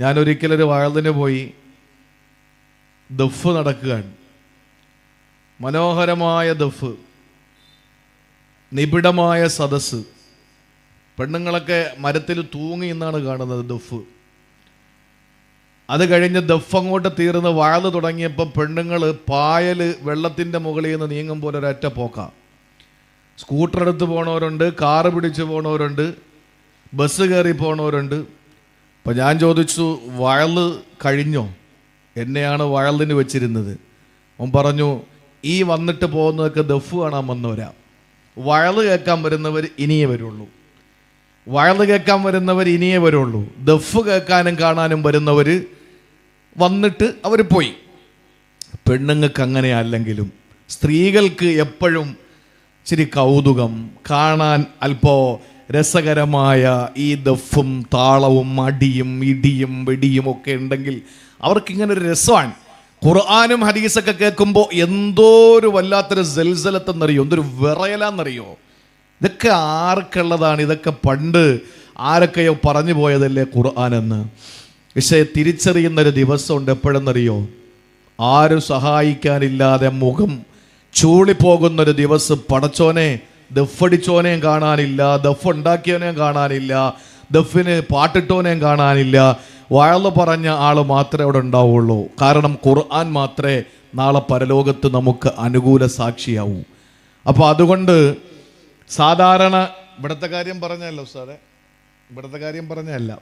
ഞാൻ ഒരിക്കലൊരു പോയി ദഫ് നടക്കുകയാണ്. മനോഹരമായ ദഫ് നിബിഡമായ സദസ്സ്. പെണ്ണുങ്ങളൊക്കെ മരത്തിൽ തൂങ്ങി എന്നാണ് കാണുന്നത് ദഫ്. അത് കഴിഞ്ഞ് ദഫ് അങ്ങോട്ട് തീർന്ന് വാഴ തുടങ്ങിയപ്പോൾ പെണ്ണുങ്ങൾ പായൽ വെള്ളത്തിന്റെ മുകളിൽ നിന്ന് പോലെ ഒരൊറ്റ പോക്ക. സ്കൂട്ടർ എടുത്ത് പോണവരുണ്ട് കാറ് പിടിച്ച് പോണവരുണ്ട് ബസ് കയറി പോണവരുണ്ട്. അപ്പം ഞാൻ ചോദിച്ചു വയൽ കഴിഞ്ഞോ? എന്നെയാണ് വയലിന് വെച്ചിരുന്നത്. അവൻ പറഞ്ഞു ഈ വന്നിട്ട് പോകുന്നതൊക്കെ ദഫ് കാണാൻ വന്നവരാ. വയൽ കേൾക്കാൻ വരുന്നവർ ഇനിയേ വരുള്ളൂ. വയൽ കേൾക്കാൻ വരുന്നവർ ഇനിയേ വരുള്ളൂ. ദഫ് കേൾക്കാനും കാണാനും വരുന്നവർ വന്നിട്ട് അവർ പോയി. പെണ്ണുങ്ങൾക്ക് അങ്ങനെ അല്ലെങ്കിലും സ്ത്രീകൾക്ക് എപ്പോഴും ഇച്ചിരി കൗതുകം കാണാൻ അല്പോ രസകരമായ ഈ ദഫും താളവും അടിയും ഇടിയും വെടിയും ഒക്കെ ഉണ്ടെങ്കിൽ അവർക്കിങ്ങനെ ഒരു രസമാണ്. ഖുർആാനും ഹദീസൊക്കെ കേൾക്കുമ്പോൾ എന്തോ ഒരു വല്ലാത്തൊരു ജൽസലത്തെന്നറിയോ എന്തൊരു വിറയലാന്നറിയോ? ഇതൊക്കെ ആർക്കുള്ളതാണ്? ഇതൊക്കെ പണ്ട് ആരൊക്കെയോ പറഞ്ഞു പോയതല്ലേ ഖുർആൻ എന്ന് പക്ഷേ തിരിച്ചറിയുന്നൊരു ദിവസമുണ്ട് എപ്പോഴെന്നറിയോ? ആരും സഹായിക്കാനില്ലാതെ മുഖം ചൂളിപ്പോകുന്നൊരു ദിവസം. പടച്ചോനെ ദഫടിച്ചോനെയും കാണാനില്ല ദഫ് ഉണ്ടാക്കിയവനെയും കാണാനില്ല ദഫിന് പാട്ടിട്ടോനെയും കാണാനില്ല. വഴൽ പറഞ്ഞ ആൾ മാത്രമേ അവിടെ ഉണ്ടാവുള്ളൂ. കാരണം ഖുർആൻ മാത്രമേ നാളെ പരലോകത്ത് നമുക്ക് അനുകൂല സാക്ഷിയാവൂ. അപ്പോൾ അതുകൊണ്ട് സാധാരണ ഇവിടുത്തെ കാര്യം പറഞ്ഞല്ലോ സാറേ. ഇവിടുത്തെ കാര്യം പറഞ്ഞല്ല.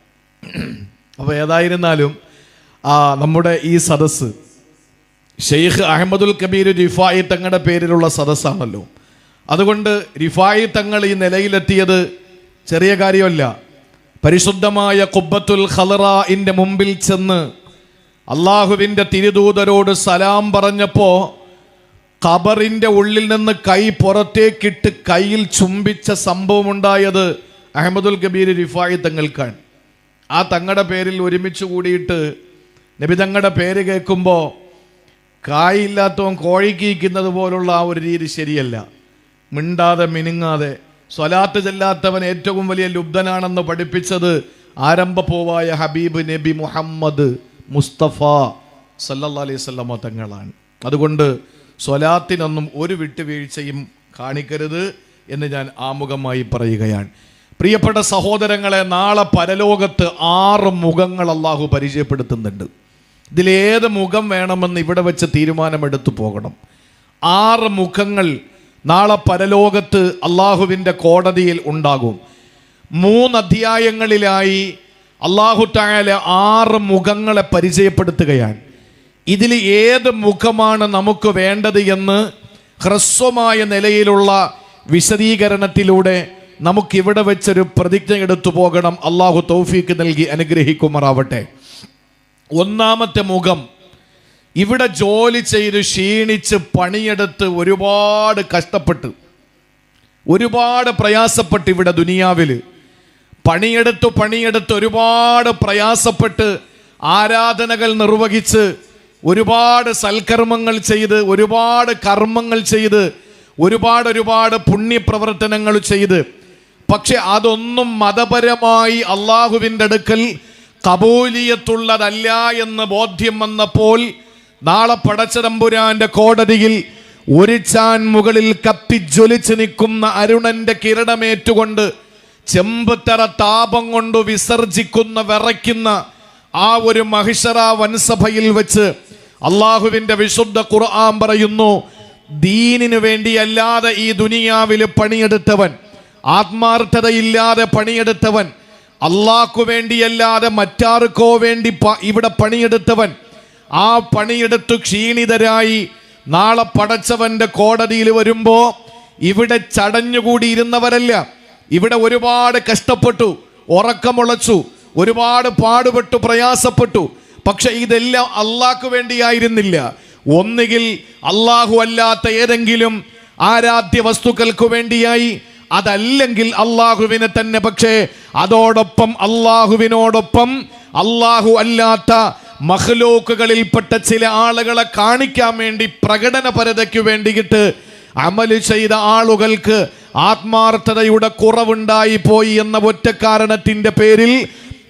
അപ്പോൾ ഏതായിരുന്നാലും ആ നമ്മുടെ ഈ സദസ്സ് ഷെയ്ഖ് അഹമ്മദുൽ കബീർ റിഫായി തങ്ങളുടെ പേരിലുള്ള സദസ്സാണല്ലോ. അതുകൊണ്ട് റിഫായി തങ്ങൾ ഈ നിലയിലെത്തിയത് ചെറിയ കാര്യമല്ല. പരിശുദ്ധമായ കുബ്ബത്തുൽ ഖലറാഇന്റെ മുമ്പിൽ ചെന്ന് അള്ളാഹുവിന്റെ തിരുദൂതരോട് സലാം പറഞ്ഞപ്പോൾ ഖബറിന്റെ ഉള്ളിൽ നിന്ന് കൈ പുറത്തേക്കിട്ട് കയ്യിൽ ചുംബിച്ച സംഭവമുണ്ടായത് അഹമ്മദുൽ കബീർ റിഫായി തങ്ങൾക്കാണ്. ആ തങ്ങളുടെ പേരിൽ ഒരുമിച്ച് കൂടിയിട്ട് നബി തങ്ങളുടെ പേര് കേൾക്കുമ്പോൾ കായില്ലാത്തവൻ കോഴിക്കിരിക്കുന്നത് പോലുള്ള ആ ഒരു രീതി ശരിയല്ല. മിണ്ടാതെ മിനുങ്ങാതെ. സ്വലാത്ത് ചെല്ലാത്തവൻ ഏറ്റവും വലിയ ലുബ്ധനാണെന്ന് പഠിപ്പിച്ചത് ആരംഭപ്പൂവായ ഹബീബ് നബി മുഹമ്മദ് മുസ്തഫ സല്ലല്ലാ അലൈഹി തങ്ങളാണ്. അതുകൊണ്ട് സ്വലാത്തിനൊന്നും ഒരു വിട്ടുവീഴ്ചയും കാണിക്കരുത് എന്ന് ഞാൻ ആമുഖമായി പറയുകയാണ്. പ്രിയപ്പെട്ട സഹോദരങ്ങളെ നാളെ പരലോകത്ത് ആറ് മുഖങ്ങൾ അള്ളാഹു പരിചയപ്പെടുത്തുന്നുണ്ട്. ഇതിലേത് മുഖം വേണമെന്ന് ഇവിടെ വെച്ച് തീരുമാനമെടുത്തു പോകണം. ആറ് മുഖങ്ങൾ നാളെ പരലോകത്ത് അള്ളാഹുവിന്റെ കോടതിയിൽ ഉണ്ടാകും. മൂന്ന് അധ്യായങ്ങളിലായി അള്ളാഹു തായാല ആറ് മുഖങ്ങളെ പരിചയപ്പെടുത്തുകയാണ്. ഇതിൽ ഏത് മുഖമാണ് നമുക്ക് വേണ്ടത് എന്ന് ഹ്രസ്വമായ നിലയിലുള്ള വിശദീകരണത്തിലൂടെ നമുക്കിവിടെ വെച്ചൊരു പ്രതിജ്ഞ എടുത്തു പോകണം. അള്ളാഹു തൗഫീക്ക് നൽകി അനുഗ്രഹിക്കുമാറാവട്ടെ. ഒന്നാമത്തെ മുഖം ഇവിടെ ജോലി ചെയ്ത് ക്ഷീണിച്ച് പണിയെടുത്ത് ഒരുപാട് കഷ്ടപ്പെട്ട് ഒരുപാട് പ്രയാസപ്പെട്ട് ഇവിടെ ദുനിയാവിൽ പണിയെടുത്ത് പണിയെടുത്ത് ഒരുപാട് പ്രയാസപ്പെട്ട് ആരാധനകൾ നിർവഹിച്ച് ഒരുപാട് സൽക്കർമ്മങ്ങൾ ചെയ്ത് ഒരുപാട് കർമ്മങ്ങൾ ചെയ്ത് ഒരുപാട് ഒരുപാട് പുണ്യപ്രവർത്തനങ്ങൾ ചെയ്ത്. പക്ഷെ അതൊന്നും മതപരമായി അള്ളാഹുവിന്റെ അടുക്കൽ കബൂലിയത്തുള്ളതല്ല എന്ന് ബോധ്യം വന്നപ്പോൾ നാളെ പടച്ചതമ്പുരാന്റെ കോടതിയിൽ ഒരു ചാൻ മുകളിൽ കത്തിജ്വലിച്ച് നിൽക്കുന്ന അരുണന്റെ കിരണമേറ്റുകൊണ്ട് ചെമ്പത്തറ താപം കൊണ്ട് വിസർജിക്കുന്ന വിറയ്ക്കുന്ന ആ ഒരു മഹിഷറ വൻസഭയിൽ വെച്ച് അള്ളാഹുവിന്റെ വിശുദ്ധ ഖുർആൻ പറയുന്നു ദീനിനു വേണ്ടിയല്ലാതെ ഈ ദുനിയാവിൽ പണിയെടുത്തവൻ ആത്മാർത്ഥതയില്ലാതെ പണിയെടുത്തവൻ അള്ളാഹ്ക്കു വേണ്ടിയല്ലാതെ മറ്റാർക്കോ വേണ്ടി ഇവിടെ പണിയെടുത്തവൻ ആ പണിയെടുത്തു ക്ഷീണിതരായി നാളെ പടച്ചവന്റെ കോടതിയിൽ വരുമ്പോ ഇവിടെ ചടഞ്ഞുകൂടിയിരുന്നവരല്ല. ഇവിടെ ഒരുപാട് കഷ്ടപ്പെട്ടു ഉറക്കമുളച്ചു ഒരുപാട് പാടുപെട്ടു പ്രയാസപ്പെട്ടു. പക്ഷെ ഇതെല്ലാം അള്ളാഹ്ക്ക് വേണ്ടിയായിരുന്നില്ല. ഒന്നുകിൽ അള്ളാഹു അല്ലാത്ത ഏതെങ്കിലും ആരാധ്യ വസ്തുക്കൾക്ക് വേണ്ടിയായി അതല്ലെങ്കിൽ അള്ളാഹുവിനെ തന്നെ. പക്ഷേ അതോടൊപ്പം അള്ളാഹുവിനോടൊപ്പം അള്ളാഹു അല്ലാത്ത മഹ്ലൂക്കുകളിൽപ്പെട്ട ചില ആളുകളെ കാണിക്കാൻ വേണ്ടി പ്രകടനപരതയ്ക്ക് വേണ്ടിയിട്ട് അമൽ ചെയ്ത ആളുകൾക്ക് ആത്മാർത്ഥതയുടെ കുറവുണ്ടായി പോയി എന്ന ഒറ്റ കാരണത്തിന്റെ പേരിൽ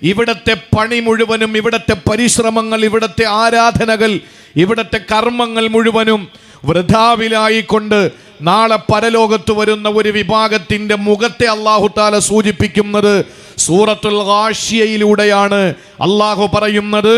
ഇവിടത്തെ പണി മുഴുവനും ഇവിടത്തെ പരിശ്രമങ്ങൾ ഇവിടത്തെ ആരാധനകൾ ഇവിടത്തെ കർമ്മങ്ങൾ മുഴുവനും വൃഥാവിലായിക്കൊണ്ട് നാളെ പരലോകത്ത് വരുന്ന ഒരു വിഭാഗത്തിന്റെ മുഖത്തെ അള്ളാഹുത്താല സൂചിപ്പിക്കുന്നത് സൂറത്തുൽ ഹാഷിയയിലൂടെയാണ് അള്ളാഹു പറയുന്നത്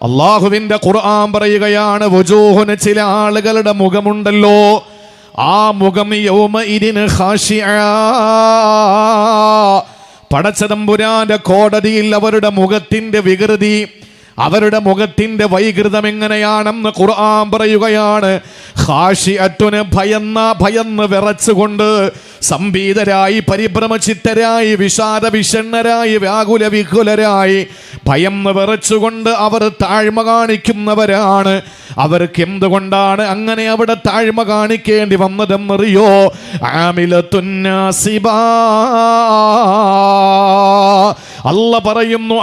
അള്ളാഹുവിന്റെ ഖുർആൻ പറയുകയാണ് വുജൂഹുന് ചില ആളുകളുടെ മുഖമുണ്ടല്ലോ ആ മുഖം യോമ ഇരിന് പടച്ചതമ്പുരാന്റെ കോടതിയിൽ അവരുടെ മുഖത്തിന്റെ വികൃതി അവരുടെ മുഖത്തിന്റെ വൈകൃതം എങ്ങനെയാണെന്ന് ഖുർആൻ പറയുകയാണ്. ഹാഷി അറ്റുന് ഭയന്ന ഭയന്ന് വിറച്ചുകൊണ്ട് സംഭീതരായി പരിഭ്രമചിത്തരായി വിഷാദ വിഷണ്ണരായി വ്യാകുല വികുലരായി ഭയന്ന് വിറച്ചുകൊണ്ട് അവർ താഴ്മ കാണിക്കുന്നവരാണ്. അവർക്ക് എന്തുകൊണ്ടാണ് അങ്ങനെ അവിടെ താഴ്മ കാണിക്കേണ്ടി വന്നതെന്നറിയോ? ആമിലത്തുന്നാസിബാ അല്ല പറയുന്നു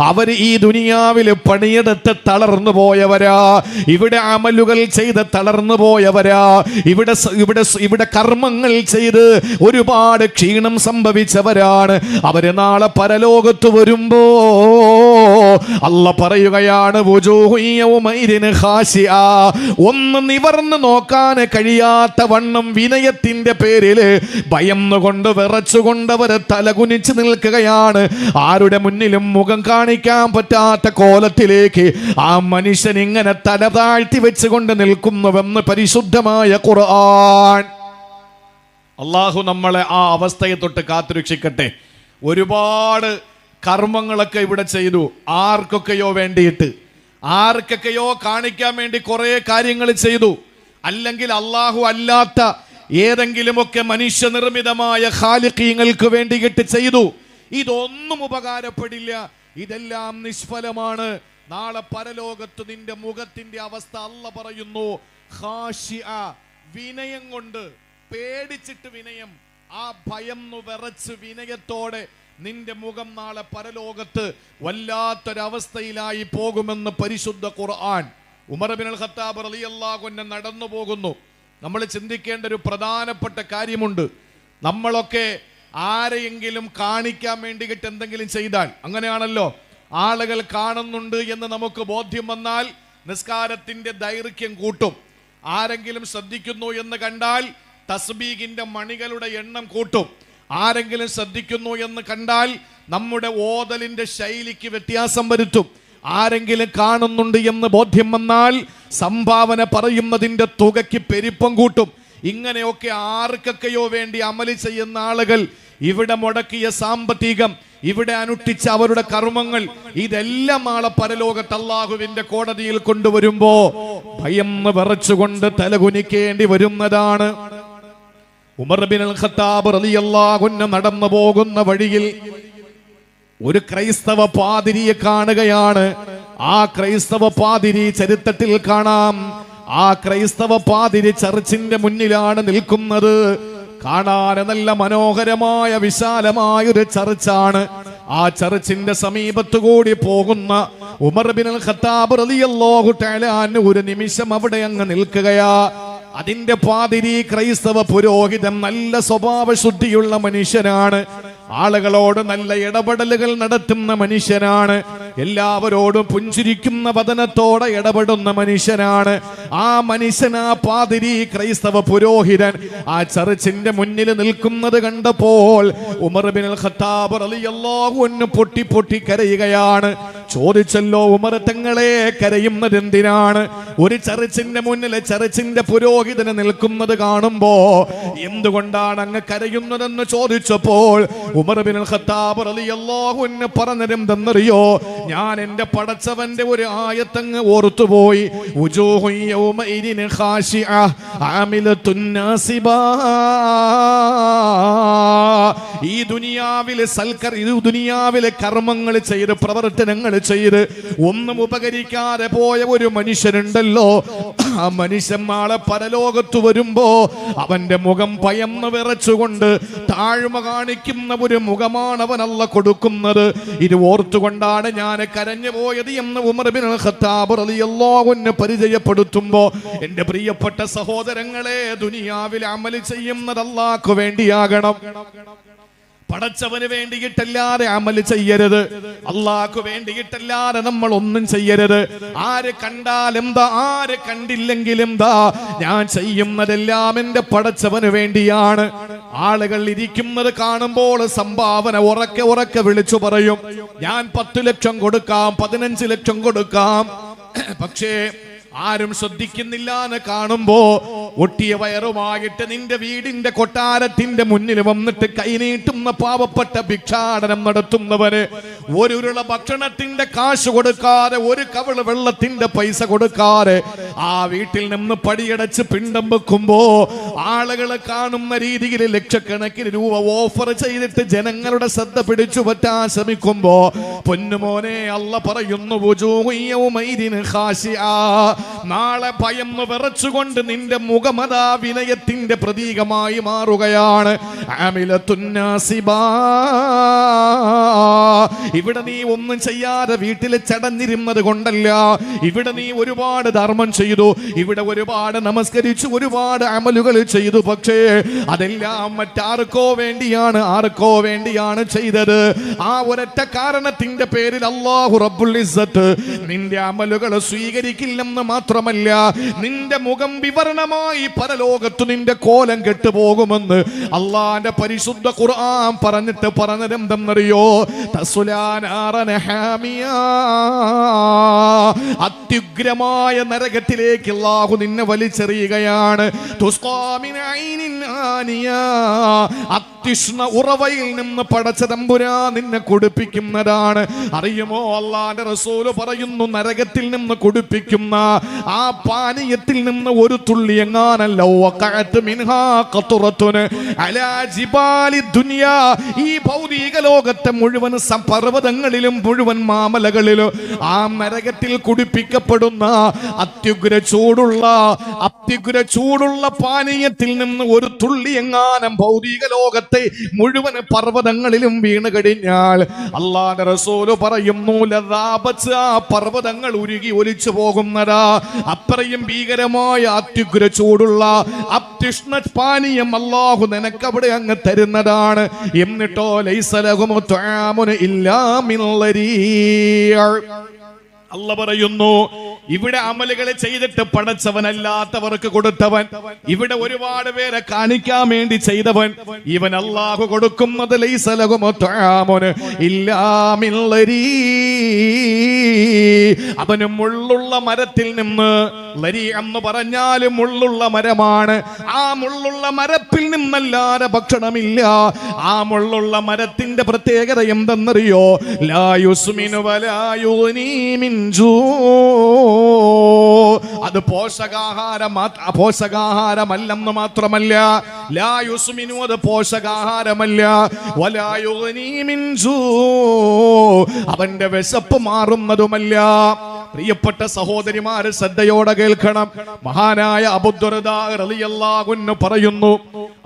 അവർ ഈ ദുനിയാവിൽ പണിയെടുത്ത് തളർന്നു പോയവരാ. ഇവിടെ അമലുകൾ ചെയ്ത് തളർന്നു പോയവരാ. ഇവിടെ ഇവിടെ ഇവിടെ കർമ്മങ്ങൾ ചെയ്ത് ഒരുപാട് ക്ഷീണം സംഭവിച്ചവരാണ്. അവർ നാളെ പരലോകത്ത് വരുമ്പോ അല്ല പറയുകയാണ് "വുജൂഹു യൗമഇദിൻ ഒന്ന് നിവർന്ന് നോക്കാൻ കഴിയാത്ത വണ്ണം വിനയത്തിന്റെ പേരിൽ ഭയന്നുകൊണ്ട് വിറച്ചുകൊണ്ട് അവർ തലകുനിച്ച് നിൽക്കുകയാണ്. ആരുടെ മുന്നിലും മുഖം കാണിക്കാൻ പറ്റാത്ത കോലത്തിലേക്ക് ആ മനുഷ്യൻ ഇങ്ങനെ തല താഴ്ത്തി വെച്ചുകൊണ്ട് നിൽക്കുന്നുവെന്ന് പരിശുദ്ധമായ ഖുർആൻ. അള്ളാഹു നമ്മളെ ആ അവസ്ഥയെ തൊട്ട് കാത്തുരക്ഷിക്കട്ടെ. ഒരുപാട് കർമ്മങ്ങളൊക്കെ ഇവിടെ ചെയ്തു. ആർക്കൊക്കെയോ വേണ്ടിയിട്ട്. ആർക്കൊക്കെയോ കാണിക്കാൻ വേണ്ടി കുറേ കാര്യങ്ങൾ ചെയ്തു. അല്ലെങ്കിൽ അള്ളാഹു അല്ലാത്ത ഏതെങ്കിലുമൊക്കെ മനുഷ്യനിർമ്മിതമായ ഖാലിഖീങ്ങൾക്ക് വേണ്ടിയിട്ട് ചെയ്തു. ഇതൊന്നും ഉപകാരപ്പെടില്ല. ഇതെല്ലാം നിഷ്ഫലമാണ്. നാളെ പരലോകത്ത് നിന്റെ മുഖത്തിന്റെ അവസ്ഥ അല്ല പറയുന്നു. വിനയം കൊണ്ട് പേടിച്ചിട്ട് വിനയം. ആ ഭയം വിറച്ച് വിനയത്തോടെ നിന്റെ മുഖം നാളെ പരലോകത്ത് വല്ലാത്തൊരവസ്ഥയിലായി പോകുമെന്ന് പരിശുദ്ധ ഖുർആൻ. ഉമർ ബിൻ ഖത്താബ് റളിയല്ലാഹു അൻഹു നടന്നു പോകുന്നു നമ്മൾ ചിന്തിക്കേണ്ട ഒരു പ്രധാനപ്പെട്ട കാര്യമുണ്ട്. നമ്മളൊക്കെ ആരെയെങ്കിലും കാണിക്കാൻ വേണ്ടിയിട്ട് എന്തെങ്കിലും ചെയ്താൽ അങ്ങനെയാണല്ലോ? ആളുകൾ കാണുന്നുണ്ട് എന്ന് നമുക്ക് ബോധ്യം വന്നാൽ നിസ്കാരത്തിന്റെ ദൈർഘ്യം കൂട്ടും. ആരെങ്കിലും ശ്രദ്ധിക്കുന്നു എന്ന് കണ്ടാൽ തസ്ബീഗിന്റെ മണികളുടെ എണ്ണം കൂട്ടും. ആരെങ്കിലും ശ്രദ്ധിക്കുന്നു എന്ന് കണ്ടാൽ നമ്മുടെ ഓതലിന്റെ ശൈലിക്ക് വ്യത്യാസം വരുത്തും. ആരെങ്കിലും കാണുന്നുണ്ട് എന്ന് ബോധ്യം വന്നാൽ സംഭാവന പറയുന്നതിന്റെ തുകയ്ക്ക് പെരുപ്പം കൂട്ടും. ഇങ്ങനെയൊക്കെ ആർക്കൊക്കെയോ വേണ്ടി അമലി ചെയ്യുന്ന ആളുകൾ ഇവിടെ മുടക്കിയ സാമ്പത്തികം ഇവിടെ അനുഷ്ഠിച്ച അവരുടെ കർമ്മങ്ങൾ ഇതെല്ലാം ആളെ പരലോകത്ത് അള്ളാഹുവിന്റെ കോടതിയിൽ കൊണ്ടുവരുമ്പോ ഭയം വിറച്ചുകൊണ്ട് തലകുനിക്കേണ്ടി വരുന്നതാണ്. ഉമർ ബിൻ ഖത്താബ് റളിയല്ലാഹു നടന്നു പോകുന്ന വഴിയിൽ ഒരു ക്രൈസ്തവ പാതിരിയെ കാണുകയാണ്. ആ ക്രൈസ്തവ പാതിരി ചരിത്രത്തിൽ കാണാം. ആ ക്രൈസ്തവ പാതിരി ചർച്ചിന്റെ മുന്നിലാണ് നിൽക്കുന്നത്. കാണാൻ നല്ല മനോഹരമായ വിശാലമായ ഒരു ചർച്ചാണ്. ആ ചർച്ചിന്റെ സമീപത്തു കൂടി പോകുന്ന ഉമർ ബിൻ ഖത്താബ് റളിയല്ലാഹു തആല ഒരു നിമിഷം അവിടെ അങ്ങ് നിൽക്കുകയാ. അതിന്റെ പാതിരി ക്രൈസ്തവ പുരോഹിതൻ നല്ല സ്വഭാവ ശുദ്ധിയുള്ള മനുഷ്യനാണ്. ആളുകളോട് നല്ല ഇടപെടലുകൾ നടത്തുന്ന മനുഷ്യനാണ്. എല്ലാവരോടും പുഞ്ചിരിക്കുന്ന വതനത്തോടെ ഇടപെടുന്ന മനുഷ്യനാണ്. ആ മനുഷ്യൻ ആ പാതിരി ക്രൈസ്തവ പുരോഹിതൻ ആ ചർച്ചിന്റെ മുന്നിൽ നിൽക്കുന്നത് കണ്ടപ്പോൾ ഉമർ ബിൻ ഖത്താബ് അൻഹു പൊട്ടി പൊട്ടി കരയുകയാണ്. ചോദിച്ചല്ലോ ഉമർ തങ്ങളെ കരയുന്നത് എന്തിനാണ് ഒരു ചർച്ചിന്റെ മുന്നിൽ ചർച്ചിന്റെ പുരോഹിതന് നിൽക്കുന്നത് കാണുമ്പോ എന്തുകൊണ്ടാണ് അങ്ങ് കരയുന്നതെന്ന് ചോദിച്ചപ്പോൾ ഉമർ ബിൻ അൽ ഖത്താബ് റളിയല്ലാഹു അൻഹു പറഞ്ഞതെന്തെന്നറിയോ ഞാൻ എന്റെ പടച്ചവന്റെ ഒരു ആയത്തങ്ങ് ഓർത്തുപോയി. ഈ ദുനിയാവിലെ സൽക്കർ ഈ ദുനിയാവിലെ കർമ്മങ്ങൾ ചെയ്ത് പ്രവർത്തനങ്ങൾ ചെയ്ത് ഒന്നും ഉപകരിക്കാതെ പോയ ഒരു മനുഷ്യനുണ്ടല്ലോ. ആ മനുഷ്യൻ നാളെ പരലോകത്ത് വരുമ്പോ അവന്റെ മുഖം പയന്ന് വിറച്ചുകൊണ്ട് താഴ്മ കാണിക്കുന്ന ഒരു മുഖമാണ് അവനല്ല കൊടുക്കുന്നത്. ഇത് ഓർത്തുകൊണ്ടാണ് ഞാൻ കരഞ്ഞു പോയത് എന്ന് ഉമർ ബിൻ ഖത്താബ് റളിയല്ലാഹുവിനെ എന്റെ പ്രിയപ്പെട്ട സഹോദരങ്ങളെ ദുനിയാവിൽ അമൽ ചെയ്യുന്നത് അല്ലാഹ്ക്ക് വേണ്ടിയാകണം. പടച്ചവന് വേണ്ടിയിട്ടല്ലാതെ അമൽ ചെയ്യരുത്. അള്ളാഹ്ക്ക് വേണ്ടിയിട്ടല്ലാതെ നമ്മൾ ഒന്നും ചെയ്യരുത്. ആര് കണ്ടാലെന്താ ആര് കണ്ടില്ലെങ്കിലും ദാ ഞാൻ ചെയ്യുന്നതെല്ലാം എന്റെ പടച്ചവന് വേണ്ടിയാണ്. ആളുകൾ ഇരിക്കുന്നത് കാണുമ്പോൾ സംഭാവന ഉറക്കെ ഉറക്കെ വിളിച്ചു പറയും. ഞാൻ പത്ത് ലക്ഷം കൊടുക്കാം പതിനഞ്ച് ലക്ഷം കൊടുക്കാം. പക്ഷേ ആരും ശ്രദ്ധിക്കുന്നില്ല എന്ന് കാണുമ്പോ ഒട്ടിയ വയറുമായിട്ട് നിന്റെ വീടിന്റെ കൊട്ടാരത്തിന്റെ മുന്നിൽ വന്നിട്ട് കൈനീട്ടുന്ന പാവപ്പെട്ട ഭിക്ഷാടനം നടത്തുന്നവന് ഒരു ഭക്ഷണത്തിന്റെ കാശ് കൊടുക്കാതെ ഒരു കവിൾ വെള്ളത്തിന്റെ പൈസ കൊടുക്കാതെ ആ വീട്ടിൽ നിന്ന് പടിയടച്ച് പിണ്ടം വെക്കുമ്പോ ആളുകൾ കാണുന്ന രീതിയിൽ ലക്ഷക്കണക്കിന് രൂപ ഓഫർ ചെയ്തിട്ട് ജനങ്ങളുടെ ശ്രദ്ധ പിടിച്ചു പറ്റാൻ ശ്രമിക്കുമ്പോ പൊന്നുമോനെ അല്ല പറയുന്നു. നാളെ ഭയന്ന് വിറച്ചുകൊണ്ട് നിന്റെ മുഖമതാ വിനയത്തിന്റെ പ്രതീകമായി മാറുകയാണ്. ഇവിടെ നീ ഒന്നും ചെയ്യാതെ വീട്ടിൽ ചടഞ്ഞിരുന്നത് കൊണ്ടല്ല. ഇവിടെ നീ ഒരുപാട് ധർമ്മം ചെയ്തു. ഇവിടെ ഒരുപാട് നമസ്കരിച്ചു ഒരുപാട് അമലുകൾ ചെയ്തു. പക്ഷേ അതെല്ലാം മറ്റാർക്കോ വേണ്ടിയാണ് ആർക്കോ വേണ്ടിയാണ് ചെയ്തത്. ആ ഒരൊറ്റ കാരണത്തിന്റെ പേരിൽ അള്ളാഹു റബ്ബുൽ നിന്റെ അമലുകൾ സ്വീകരിക്കില്ലെന്ന് മാത്രമല്ല നിന്റെ മുഖം വിവരണമായി പരലോകത്ത് നിന്റെ കോലം കെട്ടുപോകുമെന്ന് അള്ളാന്റെ പരിശുദ്ധ ഖുർആൻ പറഞ്ഞിട്ട് പറഞ്ഞതെന്തെന്നറിയോ എന്തെന്നറിയോ. അത്യുഗ്രമായ നരകത്തിലേക്ക് അള്ളാഹു നിന്നെ വലിച്ചെറിയുകയാണ്. അത്യുഷ്ണ ഉറവയിൽ നിന്ന് പടച്ച തമ്പുരാ നിന്നെ കുടിപ്പിക്കുന്നതാണ്. അറിയുമോ? അള്ളാന്റെ റസൂൽ പറയുന്നു നരകത്തിൽ നിന്ന് കുടിപ്പിക്കുന്ന ആ പാനീയത്തിൽ നിന്ന് ഒരു തുള്ളി എങ്ങാനല്ല. ഈ ഭൗതിക ലോകത്തെ മുഴുവൻ പർവതങ്ങളിലും മുഴുവൻ മാമലകളിലും ആ നരകത്തിൽ കുടിപ്പിക്കപ്പെടുന്ന അത്യുഗ്ര ചൂടുള്ള അത്യുഗ്ര ചൂടുള്ള പാനീയത്തിൽ നിന്ന് ഒരു തുള്ളി എങ്ങാനം ഭൗതിക ലോകത്തെ മുഴുവൻ പർവതങ്ങളിലും വീണ് കഴിഞ്ഞാൽ അള്ളാന്റെ റസൂൽ പറയുന്നു പർവതങ്ങൾ ഉരുകി ഒലിച്ചു പോകുന്നതാ അത്രയും ഭീകരമായ അത്യുഗ്ര ചൂടുള്ള അത്യുഷ്ണ പാനീയം അള്ളാഹു നിനക്കവിടെ അങ്ങ് തരുന്നതാണ് എന്നിട്ടോ ലൈസലകുമോ ത്വആമുന് ഇല്ലാ മിൻ ലരീഅ്. അല്ല പറയുന്നു ഇവിടെ അമലുകൾ ചെയ്തിട്ട് പടച്ചവനല്ലാത്തവർക്ക് കൊടുത്തവൻ ഇവിടെ ഒരുപാട് പേരെ കാണിക്കാൻ വേണ്ടി ചെയ്തവൻ ഇവൻ അള്ളാഹു കൊടുക്കുന്നത് ലൈസലഹുമു അവന് മുള്ളുള്ള മരത്തിൽ നിന്ന് ലരി എന്ന് പറഞ്ഞാൽ മുള്ളുള്ള മരമാണ്. ആ മുള്ളുള്ള മരത്തിൽ നിന്നല്ലാതെ ഭക്ഷണമില്ല. ആ മുള്ളുള്ള മരത്തിന്റെ പ്രത്യേകത എന്തെന്നറിയോ? ലായുസ്മിനു വലായുനീ മിൻ ജൂ. അത് പോഷകാഹാരം പോഷകാഹാരമല്ലെന്ന് മാത്രമല്ല. ലായുസ്മിനു അത് പോഷകാഹാരമല്ല. വലായുനീ മിൻ ജൂ. അവന്റെ വിശപ്പ് മാറുന്നതുമല്ല പ്രിയപ്പെട്ട സഹോദരിമാരെ ശ്രദ്ധയോടെ കേൾക്കണം. മഹാനായ അബുദ്ദുറദാഹുന്ന് പറയുന്നു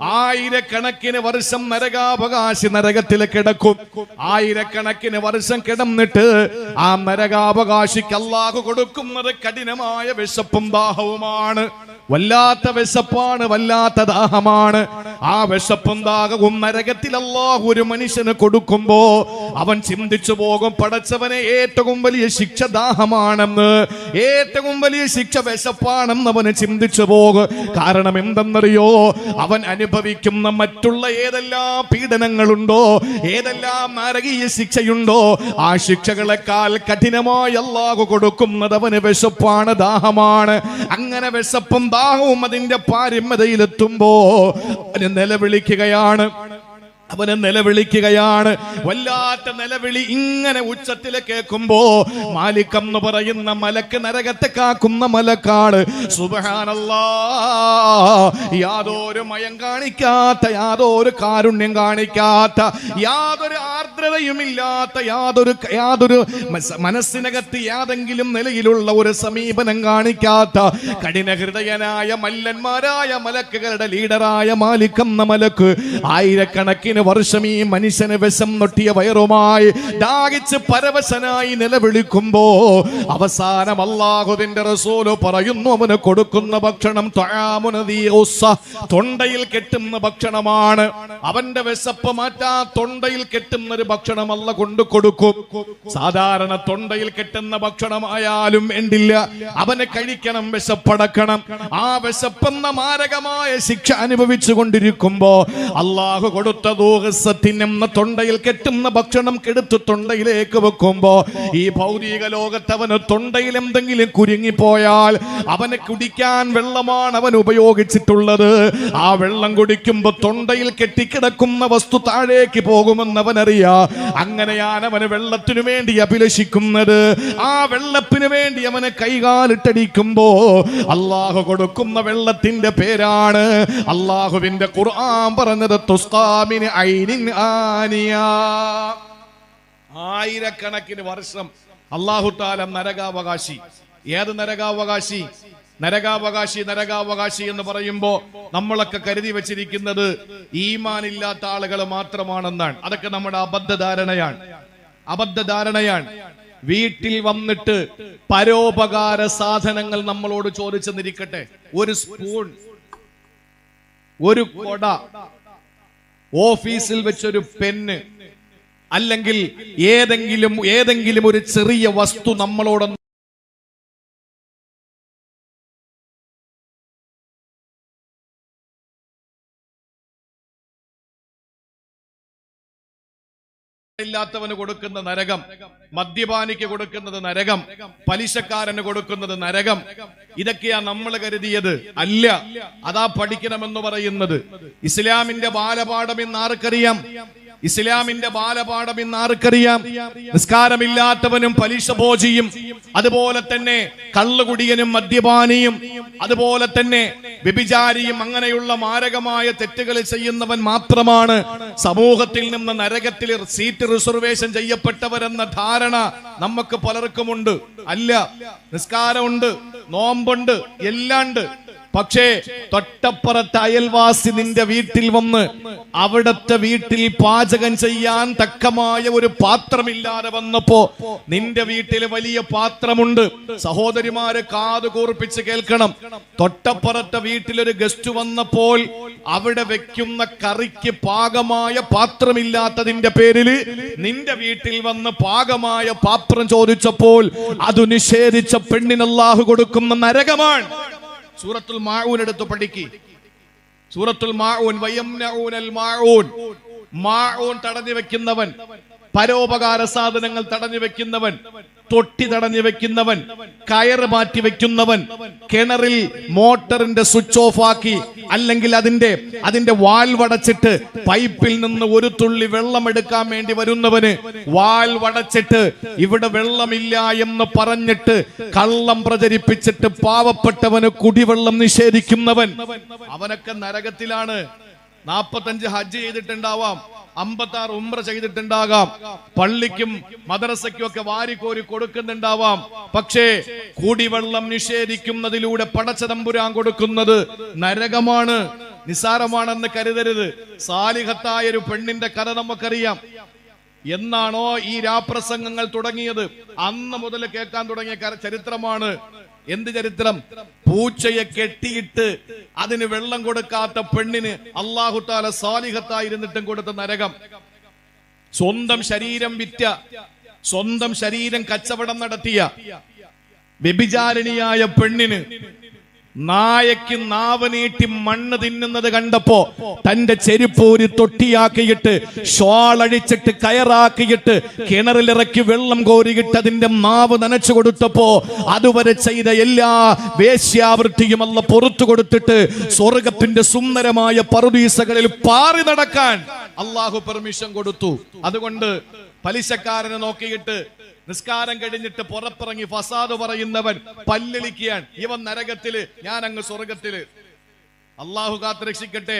ആയിരക്കണക്കിന് വർഷം നരകാവകാശി നരകത്തിൽ കിടക്കും. ആയിരക്കണക്കിന് വർഷം കിടന്നിട്ട് ആ നരകാവകാശിക്ക് അല്ലാഹു കൊടുക്കുന്നത് കഠിനമായ വിശപ്പും ദാഹവുമാണ്. വല്ലാത്ത വിശപ്പാണ് വല്ലാത്ത ദാഹമാണ്. ആ വിശപ്പും ദാഹവും നരകത്തിൽ അല്ലാഹു ഒരു മനുഷ്യന് കൊടുക്കുമ്പോ അവൻ ചിന്തിച്ചു പോകും പടച്ചവനെ ഏറ്റവും വലിയ ശിക്ഷ ദാഹമാണെന്ന്. ഏറ്റവും വലിയ ശിക്ഷ വിശപ്പാണെന്ന് അവന് ചിന്തിച്ചു പോകും. കാരണം എന്തെന്നറിയോ? അവൻ അനുഭവിക്കുന്ന മറ്റുള്ള ഏതെല്ലാം പീഡനങ്ങളുണ്ടോ? ഏതെല്ലാം നരകീയ ശിക്ഷയുണ്ടോ? ആ ശിക്ഷകളെക്കാൾ കഠിനമായി അല്ലാഹു കൊടുക്കുന്നത് അവന് വിശപ്പാണ് ദാഹമാണ്. അങ്ങനെ വിശപ്പും ദാഹവും അതിന്റെ പാരമ്യതയിലെത്തുമ്പോ അതിന് നിലവിളിക്കുകയാണ്. അവനെ നിലവിളിക്കുകയാണ്. വല്ലാത്ത നിലവിളി ഇങ്ങനെ ഉച്ചത്തിൽ കേൾക്കുമ്പോ മാലിക്കം എന്ന് പറയുന്ന മലക്ക് നരകത്തെ കാക്കുന്ന മലക്കാണ്. സുബഹാനല്ലാ യാതൊരു മയം കാണിക്കാത്ത യാതൊരു കാരുണ്യം കാണിക്കാത്ത യാതൊരു ആർദ്രതയും ഇല്ലാത്ത യാതൊരു യാതൊരു മനസ്സിനകത്ത് യാതെങ്കിലും നിലയിലുള്ള ഒരു സമീപനം കാണിക്കാത്ത കഠിന ഹൃദയനായ മല്ലന്മാരായ മലക്കുകളുടെ ലീഡറായ മാലിക്കം എന്ന മലക്ക് ആയിരക്കണക്കിന് വർഷം ഈ മനുഷ്യന് വിഷം നൊട്ടിയ വയറുമായി ദാഹിച്ച് പരവശനായി നിലവിളിക്കുമ്പോ അവസാനം അള്ളാഹുദിന്റെ റസൂൽ പറയുന്നു അവന് കൊടുക്കുന്ന ഭക്ഷണം. തൊണ്ടയിൽ കെട്ടുന്ന ഭക്ഷണമാണ്. അവന്റെ വിശപ്പ് മാറ്റാ തൊണ്ടയിൽ കെട്ടുന്ന ഒരു ഭക്ഷണം അല്ല കൊണ്ടു കൊടുക്കും. സാധാരണ തൊണ്ടയിൽ കെട്ടുന്ന ഭക്ഷണമായാലും വേണ്ടില്ല. അവന് കഴിക്കണം വിശപ്പടക്കണം. ആ വിശപ്പെന്ന മാരകമായ ശിക്ഷ അനുഭവിച്ചു കൊണ്ടിരിക്കുമ്പോ അള്ളാഹു ദൂഹസത്തിനെന്ന തൊണ്ടയിൽ കെട്ടുന്ന ഭക്ഷണം കെടുത്ത് തൊണ്ടയിലേക്ക് വെക്കുമ്പോ ഈ ഭൗതിക ലോകത്ത് അവന് തൊണ്ടയിൽ എന്തെങ്കിലും കുരുങ്ങിപ്പോയാൽ അവനെ കുടിക്കാൻ വെള്ളമാണ് അവൻ ഉപയോഗിച്ചിട്ടുള്ളത്. ആ വെള്ളം കുടിക്കുമ്പോ തൊണ്ടയിൽ കെട്ടിക്കിടക്കുന്ന വസ്തു താഴേക്ക് പോകുമെന്ന് അവനറിയാ അങ്ങനെയാണ് അവന് വെള്ളത്തിനു വേണ്ടി അഭിലഷിക്കുന്നത്. ആ വെള്ളത്തിന് വേണ്ടി അവനെ കൈകാലിട്ടടിക്കുമ്പോ അള്ളാഹു കൊടുക്കുന്ന വെള്ളത്തിന്റെ പേരാണ് അള്ളാഹുവിന്റെ ഖുർആൻ പറഞ്ഞത് തുസ്കാമിന് ആയിരക്കണക്കിന് വർഷം അള്ളാഹു താല നരകാവകാശി. ഏത് നരകാവകാശി? നരകാവകാശി നരകാവകാശി എന്ന് പറയുമ്പോ നമ്മളൊക്കെ കരുതി വെച്ചിരിക്കുന്നത് ഈമാനില്ലാത്ത ആളുകൾ മാത്രമാണെന്നാണ്. അതൊക്കെ നമ്മുടെ അബദ്ധധാരണയാണ്. അബദ്ധധാരണയാണ്. വീട്ടിൽ വന്നിട്ട് പരോപകാര സാധനങ്ങൾ നമ്മളോട് ചോദിച്ചെന്നിരിക്കട്ടെ. ഒരു സ്പൂൺ. ഒരു കൊട. ഓഫീസിൽ വെച്ചൊരു പെണ്ണ്. അല്ലെങ്കിൽ ഏതെങ്കിലും ഏതെങ്കിലും ഒരു ചെറിയ വസ്തു നമ്മളോടൊന്ന് ഇല്ലാത്തവന് കൊടുക്കുന്ന നരകം മദ്യപാനിക്ക് കൊടുക്കുന്നത് നരകം പലിശക്കാരന് കൊടുക്കുന്നത് നരകം ഇതൊക്കെയാ നമ്മൾ കരുതിയത്. അല്ല അതാ പഠിക്കണമെന്ന് പറയുന്നത്. ഇസ്ലാമിന്റെ ബാലപാഠം എന്ന് ആർക്കറിയാം? ഇസ്ലാമിന്റെ ബാലപാഠം ഇന്ന് ആർക്കറിയാം? നിസ്കാരമില്ലാത്തവനും പലിശ ഭോജിയും അതുപോലെ തന്നെ കള്ളുകുടിയനും മദ്യപാനിയും അതുപോലെ തന്നെ വ്യഭിചാരിയും അങ്ങനെയുള്ള മാരകമായ തെറ്റുകൾ ചെയ്യുന്നവൻ മാത്രമാണ് സമൂഹത്തിൽ നിന്ന് നരകത്തിൽ സീറ്റ് റിസർവേഷൻ ചെയ്യപ്പെട്ടവരെന്ന ധാരണ നമുക്ക് പലർക്കുമുണ്ട്. അല്ല നിസ്കാരമുണ്ട് നോമ്പുണ്ട് എല്ലാണ്ട് പക്ഷേ തൊട്ടപ്പുറത്ത് അയൽവാസി നിന്റെ വീട്ടിൽ വന്ന് അവിടത്തെ വീട്ടിൽ പാചകം ചെയ്യാൻ തക്കമായ ഒരു പാത്രമില്ലാതെ വന്നപ്പോ നിന്റെ വീട്ടിൽ വലിയ പാത്രമുണ്ട്. സഹോദരിമാരെ കാത് കൂർപ്പിച്ച് കേൾക്കണം. തൊട്ടപ്പുറത്തെ വീട്ടിലൊരു ഗസ്റ്റ് വന്നപ്പോൾ അവിടെ വെക്കുന്ന കറിക്ക് പാകമായ പാത്രമില്ലാത്തതിന്റെ പേരിൽ നിന്റെ വീട്ടിൽ വന്ന് പാകമായ പാത്രം ചോദിച്ചപ്പോൾ അത് നിഷേധിച്ച പെണ്ണിനല്ലാഹു കൊടുക്കുന്ന നരകമാണ്. സൂറത്തുൽ മാഊൻ എടുത്ത് പഠിക്കി. സൂറത്തുൽ മാഊൻ വയംനഊനൽ മാഊൻ. മാഊൻ തടഞ്ഞു വെക്കുന്നവൻ പരോപകാര സാധനങ്ങൾ തടഞ്ഞു വെക്കുന്നവൻ തൊട്ടി തടഞ്ഞു വെക്കുന്നവൻ കയറ് മാറ്റി വെക്കുന്നവൻ കിണറിൽ മോട്ടറിന്റെ സ്വിച്ച് ഓഫ് ആക്കി അല്ലെങ്കിൽ അതിന്റെ അതിന്റെ വാൽ വടച്ചിട്ട് പൈപ്പിൽ നിന്ന് ഒരു തുള്ളി വെള്ളം എടുക്കാൻ വേണ്ടി വരുന്നവന് വാൽ വടച്ചിട്ട് ഇവിടെ വെള്ളമില്ല എന്ന് പറഞ്ഞിട്ട് കള്ളം പ്രചരിപ്പിച്ചിട്ട് പാവപ്പെട്ടവന് കുടിവെള്ളം നിഷേധിക്കുന്നവൻ. അവനൊക്കെ നരകത്തിലാണ്. നാപ്പത്തഞ്ച് ഹജ്ജ് ചെയ്തിട്ടുണ്ടാവാം. അമ്പത്തി ആറ് ഉമ്ര ചെയ്തിട്ടുണ്ടാകാം. പള്ളിക്കും മദ്രസയ്ക്കും ഒക്കെ വാരിക്കോരി കൊടുക്കുന്നുണ്ടാവാം. പക്ഷേ കുടിവെള്ളം നിഷേധിക്കുന്നതിലൂടെ പടച്ചതമ്പുരാൻ കൊടുക്കുന്നത് നരകമാണ് നിസാരമാണെന്ന് കരുതരുത്. സാലിഹത്തായ ഒരു പെണ്ണിന്റെ കഥ നമുക്കറിയാം. എന്നാണോ ഈ രാപ്രസംഗങ്ങൾ തുടങ്ങിയത്? അന്ന് മുതൽ കേൾക്കാൻ തുടങ്ങിയ ചരിത്രമാണ്. എന്ത് ചരിത്രം? പൂച്ചയെ കെട്ടിയിട്ട് അതിന് വെള്ളം കൊടുക്കാത്ത പെണ്ണിന് അള്ളാഹുത്താല സാലിഹത്തായിരുന്നിട്ടും കൊടുത്ത നരകം. സ്വന്തം ശരീരം വിറ്റ സ്വന്തം ശരീരം കച്ചവടം നടത്തിയ വ്യഭിചാരിണിയായ പെണ്ണിന് നായക്ക് നാവ് നീട്ടി മണ്ണ് തിന്നുന്നത് കണ്ടപ്പോ തന്റെ ചെരുപ്പൂരി തൊട്ടിയാക്കിയിട്ട് ഷോളഴിച്ചിട്ട് കയറാക്കിയിട്ട് കിണറിലിറക്കി വെള്ളം കോരിയിട്ട് അതിന്റെ നാവ് നനച്ചു കൊടുത്തപ്പോ അതുവരെ ചെയ്ത എല്ലാ വേശ്യാവൃത്തിയും അല്ല പുറത്തു കൊടുത്തിട്ട് സ്വർഗത്തിന്റെ സുന്ദരമായ പറുദീസകളിൽ പാറി നടക്കാൻ അള്ളാഹു പെർമിഷൻ കൊടുത്തു. അതുകൊണ്ട് പലിശക്കാരനെ നോക്കിയിട്ട് നിസ്കാരം കഴിഞ്ഞിട്ട് പുറത്തിറങ്ങി ഫസാദ് പറയുന്നവൻ പല്ലിളിക്കുകയാണ് ഇവൻ നരകത്തിൽ ഞാൻ അങ്ങ് സ്വർഗത്തിൽ അള്ളാഹു കാത്ത് രക്ഷിക്കട്ടെ